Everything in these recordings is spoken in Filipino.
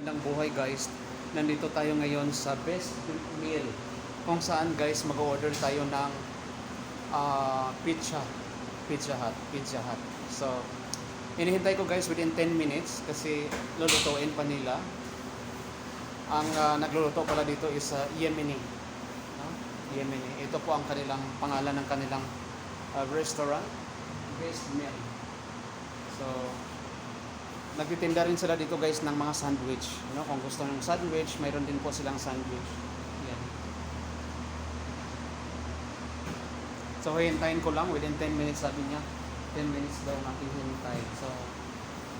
Magandang buhay guys. Nandito tayo ngayon sa Best Meal. Kung saan guys mag-order tayo ng ah, pizza. Pizza Hut. Pizza Hut. So, inihintay ko guys within 10 minutes kasi lulutuin pa nila. Ang ah, nagluluto pala dito is uh, Yemeni. No? Yemeni. Ito po ang kanilang pangalan ng kanilang ah, restaurant. Best Meal. So, Nagtitinda rin sila dito guys ng mga sandwich. No? Kung gusto ng sandwich, mayroon din po silang sandwich. Yan. So, hintayin ko lang within 10 minutes sabi niya. 10 minutes daw natin hintay. So,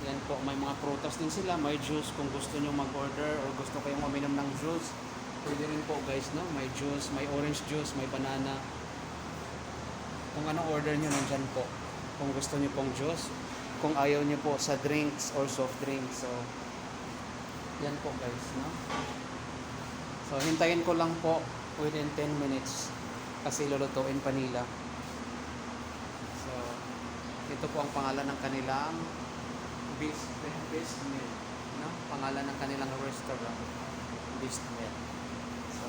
yan po. May mga prutas din sila. May juice kung gusto nyo mag-order or gusto kayong uminom ng juice. Pwede rin po guys, no? May juice, may orange juice, may banana. Kung anong order nyo, nandyan po. Kung gusto nyo pong juice, kung ayaw niyo po sa drinks or soft drinks. So, yan po guys, no? So, hintayin ko lang po within 10 minutes kasi lulutuin pa nila. So, ito po ang pangalan ng kanilang Beast, Beast Meal. No? Pangalan ng kanilang restaurant. Beast Meal. So,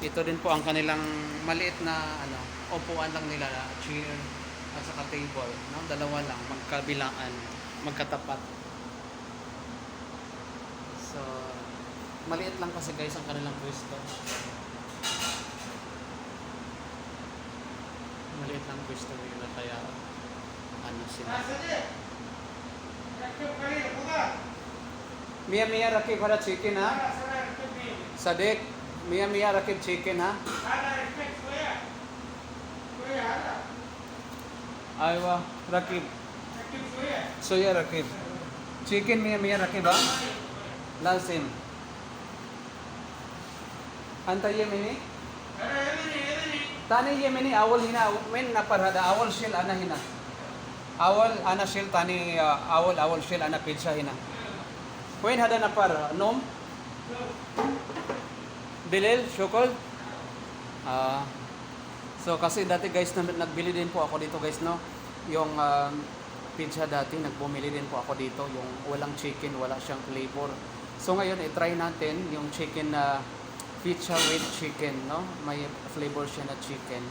ito din po ang kanilang maliit na ano, upuan lang nila, chair at saka table, no? Dalawa lang, magkabilaan, magkatapat. So, maliit lang kasi guys ang kanilang pwesto. Maliit lang pwesto nila kaya ano sila. Mia Mia Rakib hara chicken ha? Sadik, Mia Mia Rakib chicken ha? आयवा रकीब। सोया Raqib. Chicken में मियाँ हाँ। लाल सेम। अंत ये मैंने। ताने ये मैंने अवल ना मैं ना पर हदा अवल शेल आना ही ना अवल आना शेल ताने अवल अवल शेल अना पेशा कोई ना هذا نفر نوم بليل شغل آه. So kasi dati guys na- nagbili din po ako dito guys no. Yung um, pizza dati nagbumili din po ako dito yung walang chicken, wala siyang flavor. So ngayon i-try natin yung chicken na pizza with chicken no. May flavor siya na chicken.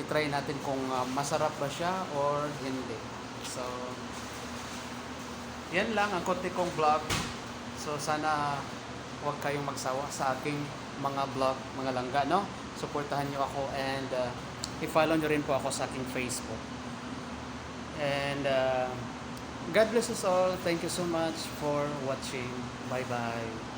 I-try natin kung uh, masarap ba siya or hindi. So yan lang ang konti kong vlog. So sana huwag kayong magsawa sa aking mga vlog, mga langga, no? Suportahan nyo ako and uh, i-follow nyo rin po ako sa aking Facebook. And uh, God bless us all. Thank you so much for watching. Bye-bye.